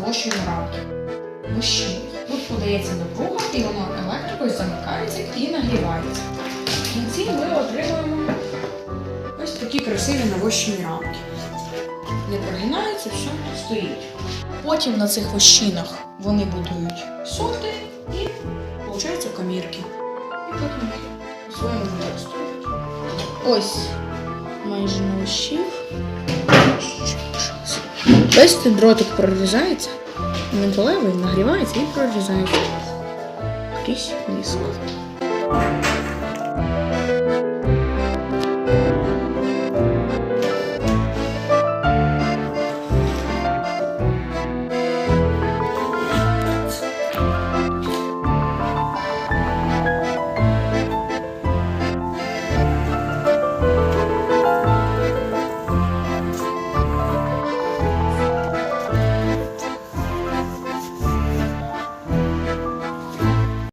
навощуємо рамки. Вощі. Тут подається напруга і воно електрикою замикається і нагрівається. В кінці ми отримуємо ось такі красиві навощені рамки. Не прогинається, все стоїть. Потім на цих вощинах вони будують соти і виходить комірки. І потім по-своєму використовують. Ось майже навощив. Весь цей дротик прорізається, металевий нагрівається і прорізається. Крізь низько.